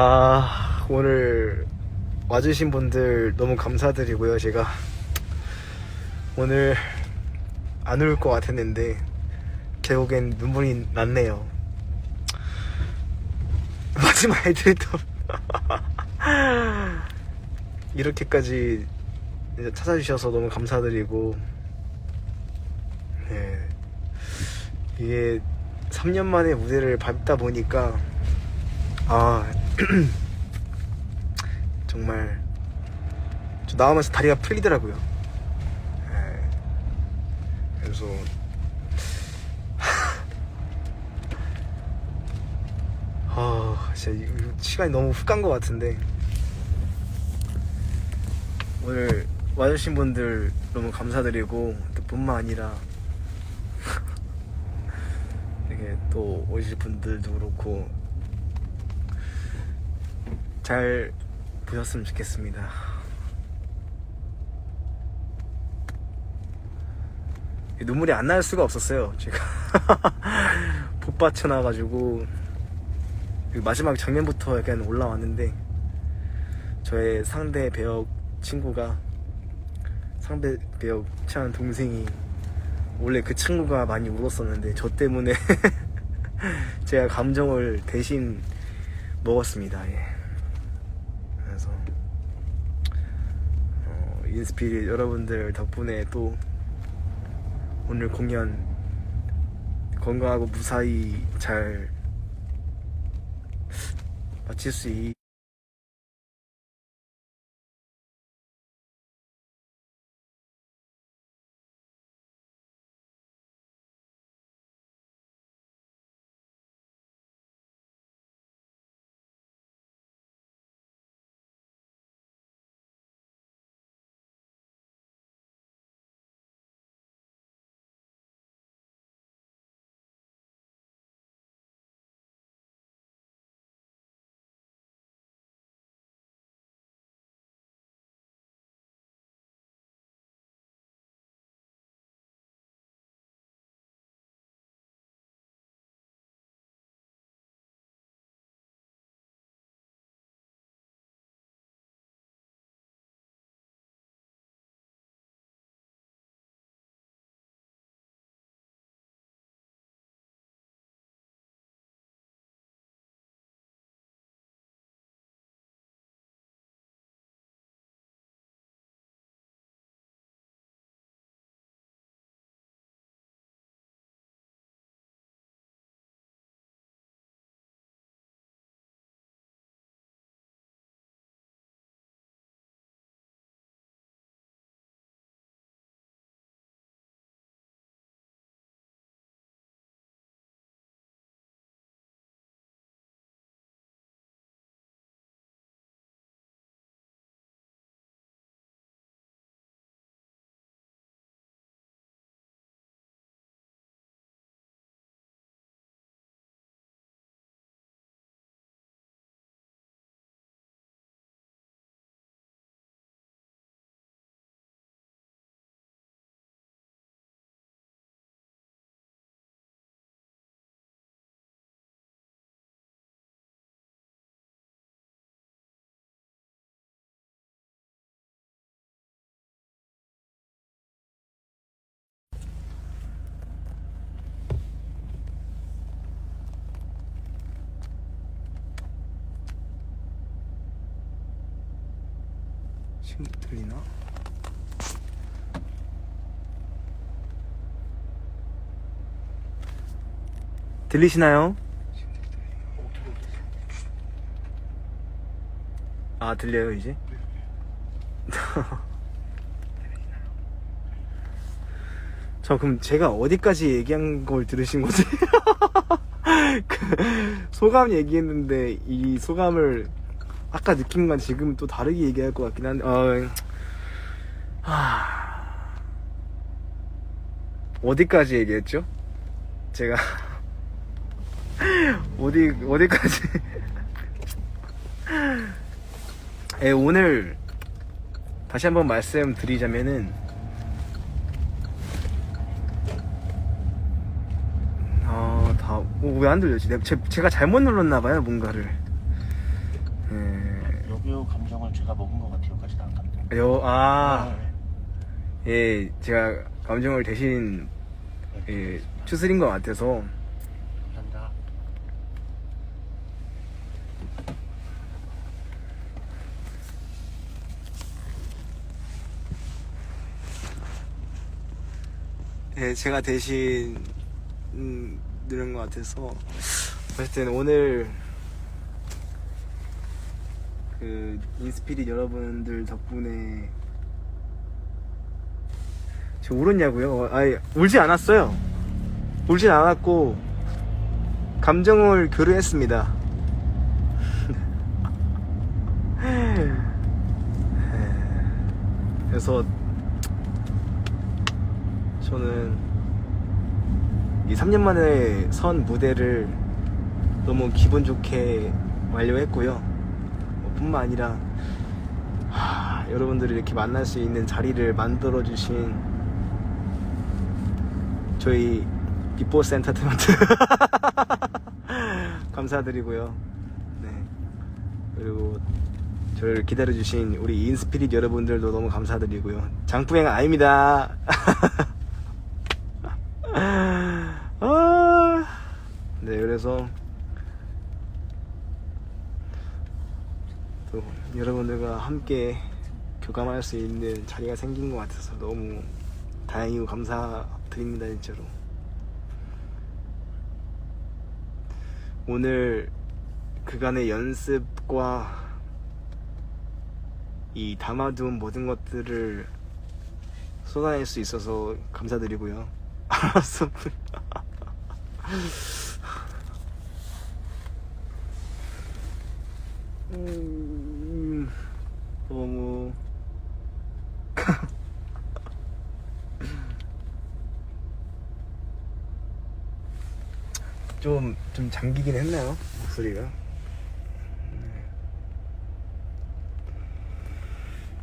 아, 오늘 와주신 분들 너무 감사드리고요. 제가 오늘 안올것 같았는데 결국엔 눈물이 났네요. 마지막 애들도 이렇게까지 찾아주셔서 너무 감사드리고 네. 이게 3년 만에 무대를 밟다 보니까 아 정말 저 나오면서 다리가 풀리더라고요. 네. 그래서 아 진짜 시간이 너무 훅 간 것 같은데 오늘 와주신 분들 너무 감사드리고 또 뿐만 아니라 되게 또 오실 분들도 그렇고 잘 보셨으면 좋겠습니다. 눈물이 안 날 수가 없었어요. 제가 복받쳐 놔가지고 그 마지막 장면부터 약간 올라왔는데 저의 상대 배역 친구가 상대 배역 친한 동생이 원래 그 친구가 많이 울었었는데 저 때문에 제가 감정을 대신 먹었습니다. 예. 그래서 어, 인스피릿 여러분들 덕분에 또 오늘 공연 건강하고 무사히 잘 마칠 수 있. 들리나? 들리시나요? 아 들려요 이제? 저 그럼 제가 어디까지 얘기한 걸 들으신 거지? 그 소감 얘기했는데 이 소감을 아까 느낀 건 지금 또 다르게 얘기할 것 같긴 한데 어, 하... 어디까지 얘기했죠? 제가. 어디 어디까지. 예, 오늘 다시 한번 말씀드리자면은 어, 아다왜 안 들려지? 제가 잘못 눌렀나 봐요 뭔가를. 그 감정을 제가 먹은 것 같아요. 까지 안 감동. 요, 아, 네. 예, 제가 감정을 대신 네. 예, 추스린 것 같아서 감사합니다. 예, 제가 대신 음, 들은 것 같아서 어쨌든 오늘 그 인스피릿 여러분들 덕분에 저 울었냐고요? 아니 울지 않았어요. 울진 않았고 감정을 교류했습니다. 그래서 저는 이 3년 만에 선 무대를 너무 기분 좋게 완료했고요. 뭐 뿐만 아니라 하, 여러분들이 이렇게 만날 수 있는 자리를 만들어 주신 저희 비포스 엔터테인먼트 감사드리고요. 네. 그리고 저를 기다려 주신 우리 인스피릿 여러분들도 너무 감사드리고요. 장풍행 아닙니다. 아, 네, 그래서 또 여러분들과 함께 교감할 수 있는 자리가 생긴 것 같아서 너무 다행이고 감사드립니다, 진짜로. 오늘 그간의 연습과 이 담아둔 모든 것들을 쏟아낼 수 있어서 감사드리고요. 알았어. 음, 너무 좀, 좀 잠기긴 했나요? 목소리가?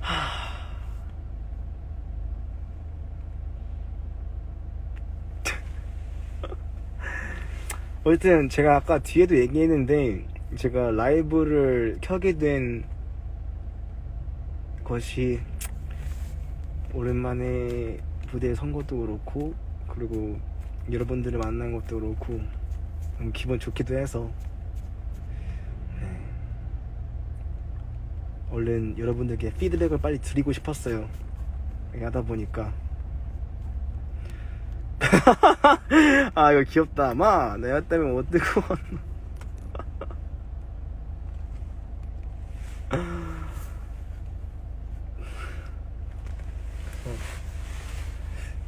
어쨌든 제가 아까 뒤에도 얘기했는데 제가 라이브를 켜게 된 것이 오랜만에 무대에 선 것도 그렇고 그리고 여러분들을 만난 것도 그렇고 너무 기분 좋기도 해서. 네. 얼른 여러분들께 피드백을 빨리 드리고 싶었어요. 하다 보니까. 아 이거 귀엽다. 마 내가 때문에 못 들고 왔나 어.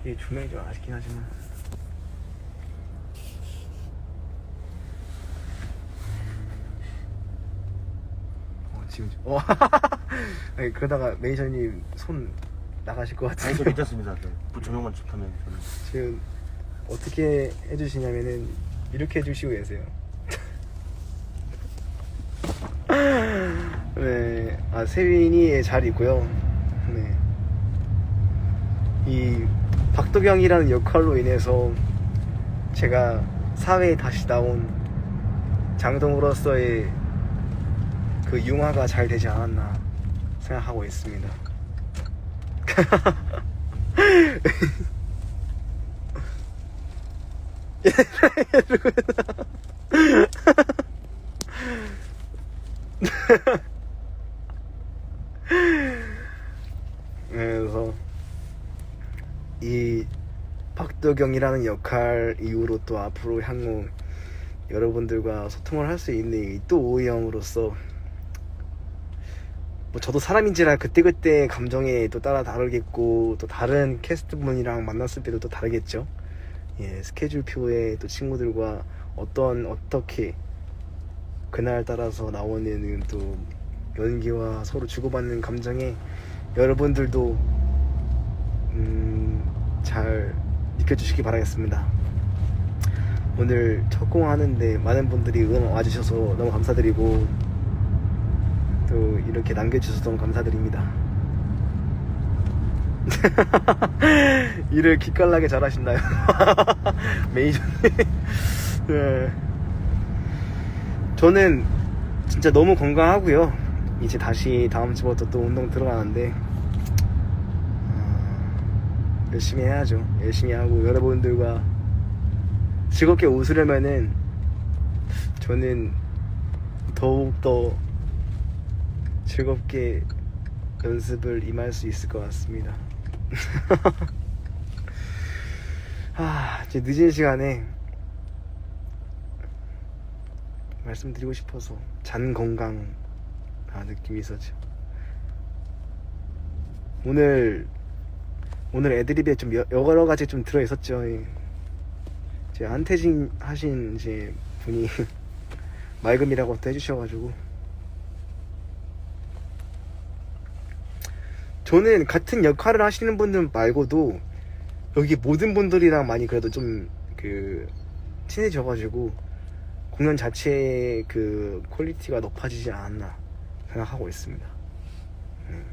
이 조명이 좀 아쉽긴 하지만 어 지금 좀- 어 아니 그러다가 매니저님 손 나가실 것 아니, 저 같은데 괜찮습니다. 네. 그 조명만 좋다면 저는. 지금 어떻게 해주시냐면은 이렇게 해주시고 계세요. 네, 아 세빈이의 자리고요. 네, 이 박도경이라는 역할로 인해서 제가 사회에 다시 나온 장동으로서의 그 융화가 잘 되지 않았나 생각하고 있습니다. 그래서 이 박도경이라는 역할 이후로 또 앞으로 향후 여러분들과 소통을 할 수 있는 이또 오이형으로서 뭐 저도 사람인지라 그때그때 감정에 또 따라 다르겠고 또 다른 캐스트분이랑 만났을 때도 또 다르겠죠. 예, 스케줄표에 또 친구들과 어떤 어떻게 그날 따라서 나오는 또 연기와 서로 주고받는 감정에 여러분들도 음, 잘 느껴주시기 바라겠습니다. 오늘 첫 공하는데 많은 분들이 응원 와주셔서 너무 감사드리고 또 이렇게 남겨주셔서 너무 감사드립니다. 일을 기깔나게 잘하신다요. 매니저님. 네. 저는 진짜 너무 건강하고요. 이제 다시 다음 주부터 또 운동 들어가는데 어, 열심히 해야죠. 열심히 하고 여러분들과 즐겁게 웃으려면은 저는 더욱 더 즐겁게 연습을 임할 수 있을 것 같습니다. 아, 이제 늦은 시간에 말씀드리고 싶어서 잔 건강 아 느낌이 있었죠. 오늘 오늘 애드립에 좀 여, 여러 가지 좀 들어 있었죠. 예. 이제 한태진 하신 이제 분이 맑음이라고 또 해주셔가지고 저는 같은 역할을 하시는 분들 말고도 여기 모든 분들이랑 많이 그래도 좀 그 친해져가지고 공연 자체의 그 퀄리티가 높아지지 않았나 생각하고 있습니다. 음.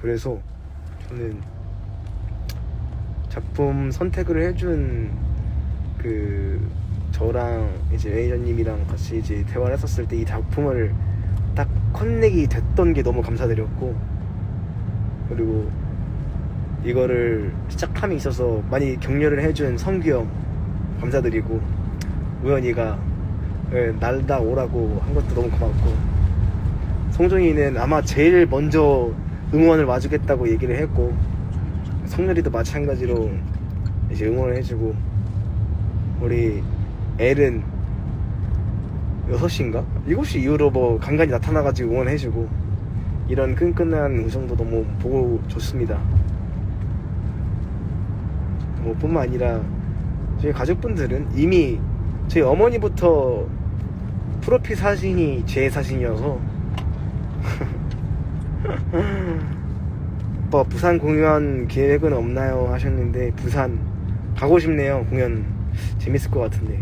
그래서 저는 작품 선택을 해준 그 저랑 이제 매니저님이랑 같이 이제 대화를 했었을 때 이 작품을 딱 컨넥이 됐던 게 너무 감사드렸고 그리고 이거를 시작함에 있어서 많이 격려를 해준 성규 형 감사드리고 우연이가 예, 날다 오라고 한 것도 너무 고맙고 송정이는 아마 제일 먼저 응원을 와주겠다고 얘기를 했고 성렬이도 마찬가지로 이제 응원을 해주고 우리 엘은 6시인가? 7시 이후로 뭐 간간히 나타나가지고 응원해주고 이런 끈끈한 우정도 너무 보고 좋습니다 뭐 뿐만 아니라 저희 가족분들은 이미 저희 어머니부터 프로필 사진이 제 사진이어서 오빠 부산 공연 계획은 없나요? 하셨는데 부산 가고 싶네요. 공연 재밌을 것 같은데.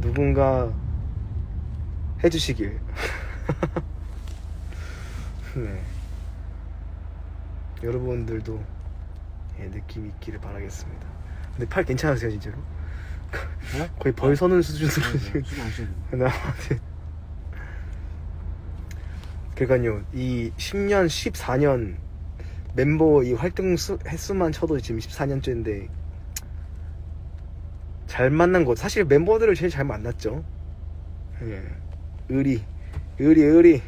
누군가 해주시길. 네. 여러분들도 예, 느낌 있기를 바라겠습니다. 근데 팔 괜찮으세요 진짜로? 네? 거의 벌 서는 수준으로 지금. 안 쉬고. 나 그러니까요 이 10년 14년 멤버 이 활동 수, 횟수만 쳐도 지금 14년째인데 잘 만난 것 사실 멤버들을 제일 잘 만났죠 예. 의리 의리 의리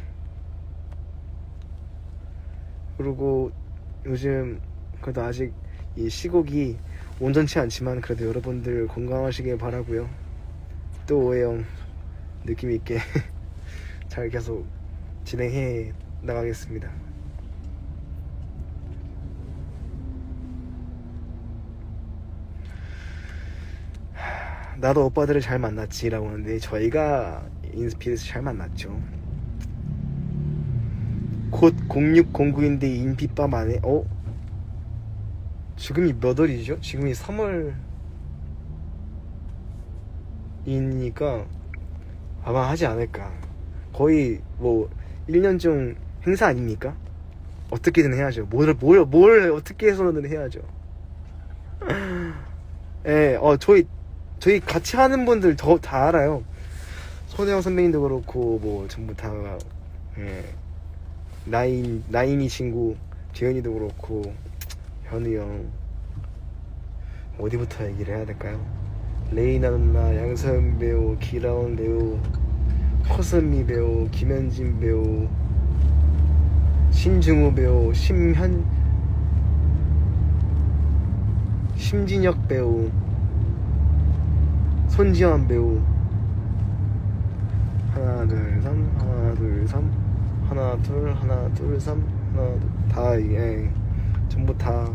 그리고 요즘 그래도 아직 이 시국이 온전치 않지만 그래도 여러분들 건강하시길 바라고요 또 오해영 느낌 있게 잘 계속 진행해 나가겠습니다. 하, 나도 오빠들을 잘 만났지라고 하는데 저희가 인스피드에서 잘 만났죠. 곧 0609인데 인피빠 만에 어? 지금이 몇 월이죠? 지금이 3월 이니까 아마 하지 않을까. 거의 뭐 1년 중 행사 아닙니까? 어떻게든 해야죠. 뭘, 뭘, 뭘 어떻게 해서는 해야죠. 예, 어, 저희, 저희 같이 하는 분들 더, 다 알아요. 손혜영 선배님도 그렇고, 뭐, 전부 다, 예. 나인, 나인이 친구, 재현이도 그렇고, 현우 형. 어디부터 얘기를 해야 될까요? 레이나 누나, 양서연 배우, 기라온 배우, 코스미 배우, 김현진 배우, 신중우 배우, 심현, 심진혁 배우, 손지현 배우. 하나, 둘, 삼, 하나, 둘, 삼, 하나, 둘, 하나, 둘, 삼, 하나, 둘, 다, 예, 전부 다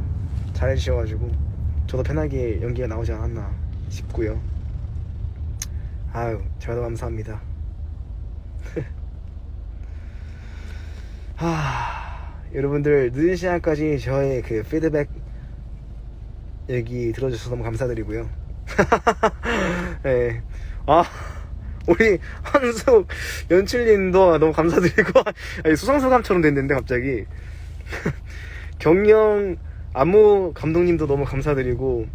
잘해주셔가지고, 저도 편하게 연기가 나오지 않았나 싶고요. 아유, 저도 감사합니다. 하, 여러분들 늦은 시간까지 저의 그 피드백 얘기 들어주셔서 너무 감사드리고요. 네. 아, 우리 한숙 연출님도 너무 감사드리고 수상소감처럼 됐는데 갑자기 경영 안무 감독님도 너무 감사드리고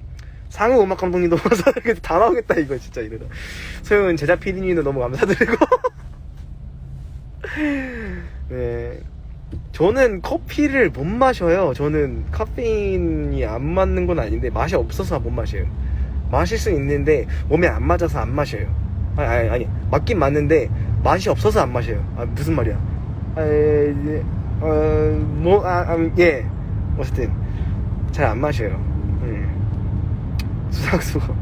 상우 음악 감독님도 감사드리고 다 나오겠다 이거 진짜 이러다 소영은 제작 PD님도 너무 감사드리고 네. 저는 커피를 못 마셔요. 저는 카페인이 안 맞는 건 아닌데 맛이 없어서 못 마셔요. 마실 수 있는데 몸에 안 맞아서 안 마셔요. 아니 아니, 아니. 맞긴 맞는데 맛이 없어서 안 마셔요. 아 무슨 말이야? 아, 예, 어뭐 아, 아, 예. 어쨌든 잘 안 마셔요. 예. 수상수가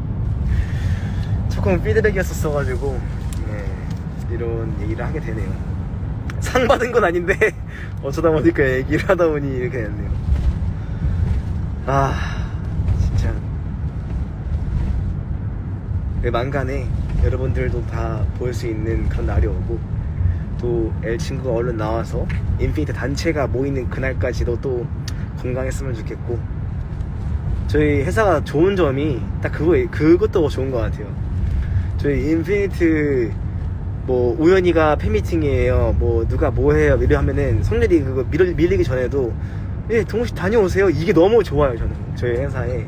조금 피드백이었었어가지고 예, 이런 얘기를 하게 되네요. 상 받은 건 아닌데 어쩌다 보니까 얘기를 하다 보니 이렇게 됐네요. 아 진짜 그 만간에 여러분들도 다 볼 수 있는 그런 날이 오고 또 L 친구가 얼른 나와서 인피니트 단체가 모이는 그날까지도 또 건강했으면 좋겠고 저희 회사가 좋은 점이 딱 그거 그것도 좋은 것 같아요. 저희 인피니트 뭐 우연히가 팬미팅이에요. 뭐 누가 뭐 해요. 이래 하면은 성렬이 그거 밀, 밀리기 전에도 예 동시 다녀오세요. 이게 너무 좋아요 저는 저희 회사에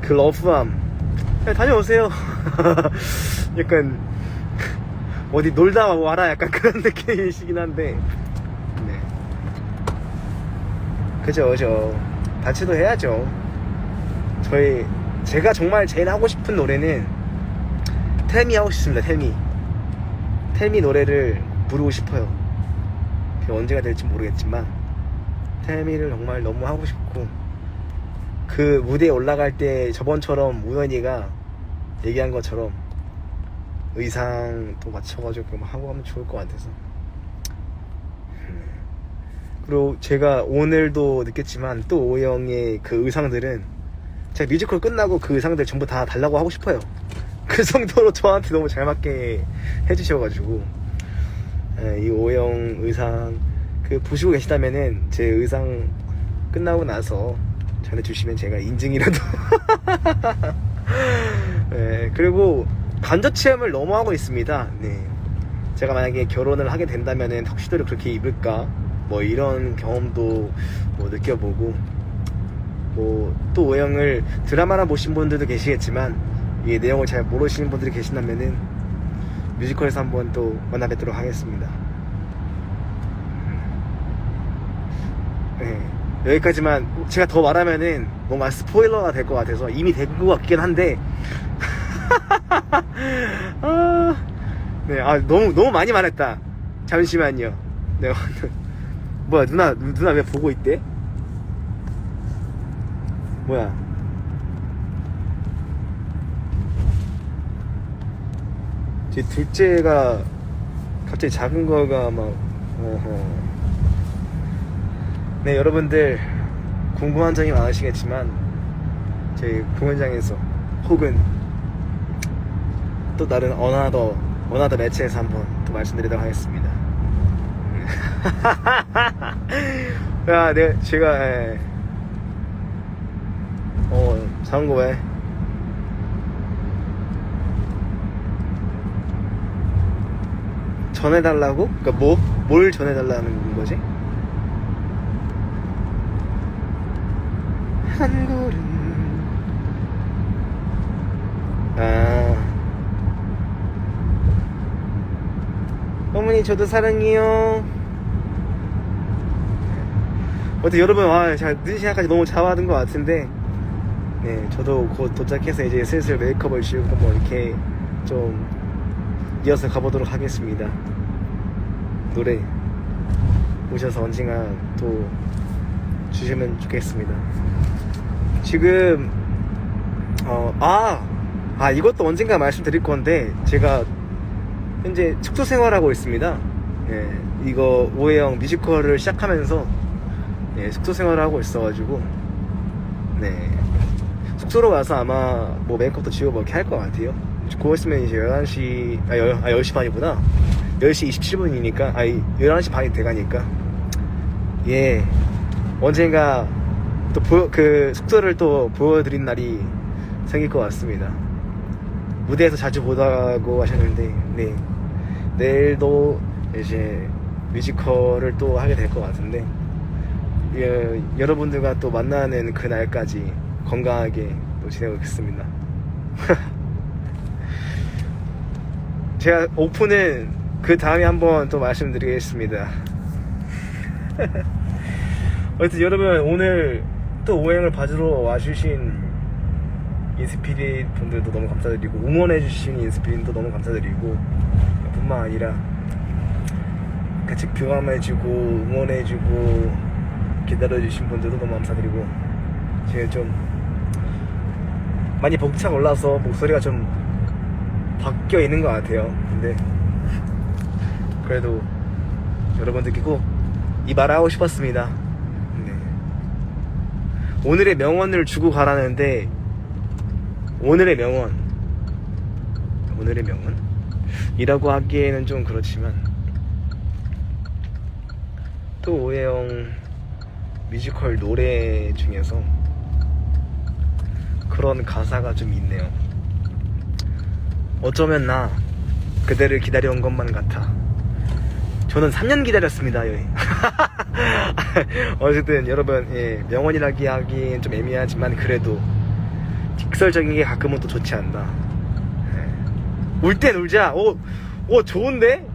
그 러브함 예, 다녀오세요. 약간 어디 놀다 와라 약간 그런 느낌이시긴 한데 네 그죠 그죠 단체도 해야죠. 저희 제가 정말 제일 하고 싶은 노래는 텔미 하고 싶습니다. 텔미 텔미 노래를 부르고 싶어요. 그게 언제가 될지 모르겠지만 텔미를 정말 너무 하고 싶고 그 무대에 올라갈 때 저번처럼 우연이가 얘기한 것처럼 의상도 맞춰가지고 막 하고 하면 좋을 것 같아서 음. 그리고 제가 오늘도 느꼈지만 또 오영의 그 의상들은 제가 뮤지컬 끝나고 그 의상들 전부 다 달라고 하고 싶어요. 그 정도로 저한테 너무 잘 맞게 해주셔가지고 예, 이 오영 의상 그 보시고 계시다면은 제 의상 끝나고 나서 전해주시면 제가 인증이라도 예, 그리고 간접 체험을 너무 하고 있습니다. 네. 제가 만약에 결혼을 하게 된다면은 턱시도를 그렇게 입을까 뭐 이런 경험도 뭐 느껴보고 뭐 또 오영을 드라마나 보신 분들도 계시겠지만 이 내용을 잘 모르시는 분들이 계신다면은 뮤지컬에서 한번 또 만나 뵙도록 하겠습니다. 네, 여기까지만 제가 더 말하면은 뭔가 스포일러가 될 것 같아서 이미 된 것 같긴 한데 아, 네, 아 너무 너무 많이 말했다. 잠시만요. 네, 뭐야 누나 누나 왜 보고 있대? 뭐야? 제 둘째가 갑자기 작은 거가 막 어허. 네 여러분들 궁금한 점이 많으시겠지만 저희 공연장에서 혹은 또 다른 어나더 어나더 매체에서 한번 또 말씀드리도록 하겠습니다. 야, 네, 제가 예. 어 작은 거 왜? 전해달라고? 그니까 뭐? 뭘 전해달라는 거지? 한 걸음 아 어머니 저도 사랑해요 어때 여러분 아, 자, 늦은 시간까지 너무 잡아둔 것 같은데 네 저도 곧 도착해서 이제 슬슬 메이크업을 지우고 뭐 이렇게 좀 이어서 가보도록 하겠습니다 노래 오셔서 언젠가 또 주시면 좋겠습니다 지금 어, 아, 아, 이것도 언젠가 말씀드릴 건데, 제가 현재 숙소 생활하고 있습니다. 예, 이거 오해영 뮤지컬을 시작하면서, 예, 숙소 생활을 하고 있어가지고, 네. 숙소로 가서 아마 뭐 메이크업도 이렇게 할 것 같아요. 그거 있으면 이제 11시, 아, 열, 아 10시 반이구나. 10시 27분이니까, 아니, 11시 반이 돼가니까, 예, 언젠가 또 보여, 그 숙소를 또 보여드린 날이 생길 것 같습니다. 무대에서 자주 보다고 하셨는데, 네. 내일도 이제 뮤지컬을 또 하게 될 것 같은데, 예, 여러분들과 또 만나는 그날까지 건강하게 또 지내보겠습니다. 제가 오픈은 그 다음에 한번 또 말씀드리겠습니다. 어쨌든 여러분 오늘 또 오행을 봐주러 와주신 인스피릿 분들도 너무 감사드리고 응원해주신 인스피릿도 너무 감사드리고 뿐만 아니라 같이 교감해주고 응원해주고 기다려주신 분들도 너무 감사드리고 지금 좀 많이 벅차 올라서 목소리가 좀 바뀌어 있는 것 같아요. 근데 그래도 여러분들께 꼭이말 하고 싶었습니다. 네. 오늘의 명언을 주고 가라는데 오늘의 명언 오늘의 명언 이라고 하기에는 좀 그렇지만 또 오해영 뮤지컬 노래 중에서 그런 가사가 좀 있네요. 어쩌면 나 그대를 기다려온 것만 같아. 저는 3년 기다렸습니다. 예. 어쨌든 여러분 예, 명언이라기 하기엔 좀 애매하지만 그래도 직설적인 게 가끔은 또 좋지 않나. 예. 울땐 울자. 오, 오 좋은데?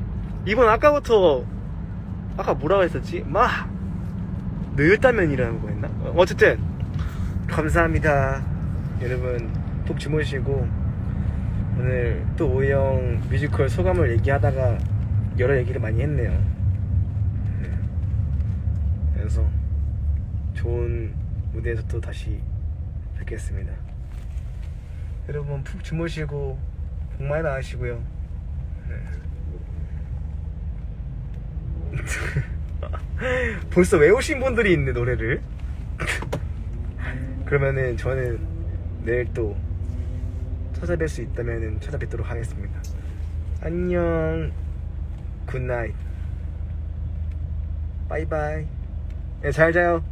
이번 아까부터 아까 뭐라고 했었지? 막 늘다면이라고 했나? 어, 어쨌든 감사합니다. 여러분 푹 주무시고 오늘 또 오영 뮤지컬 소감을 얘기하다가 여러 얘기를 많이 했네요. 네. 그래서 좋은 무대에서 또 다시 뵙겠습니다. 여러분 푹 주무시고 복 많이 나으시고요. 네. 벌써 외우신 분들이 있네 노래를. 그러면은 저는 내일 또 찾아뵐 수 있다면 찾아뵙도록 하겠습니다. 안녕. 굿나잇. 바이바이. 네, 잘 자요.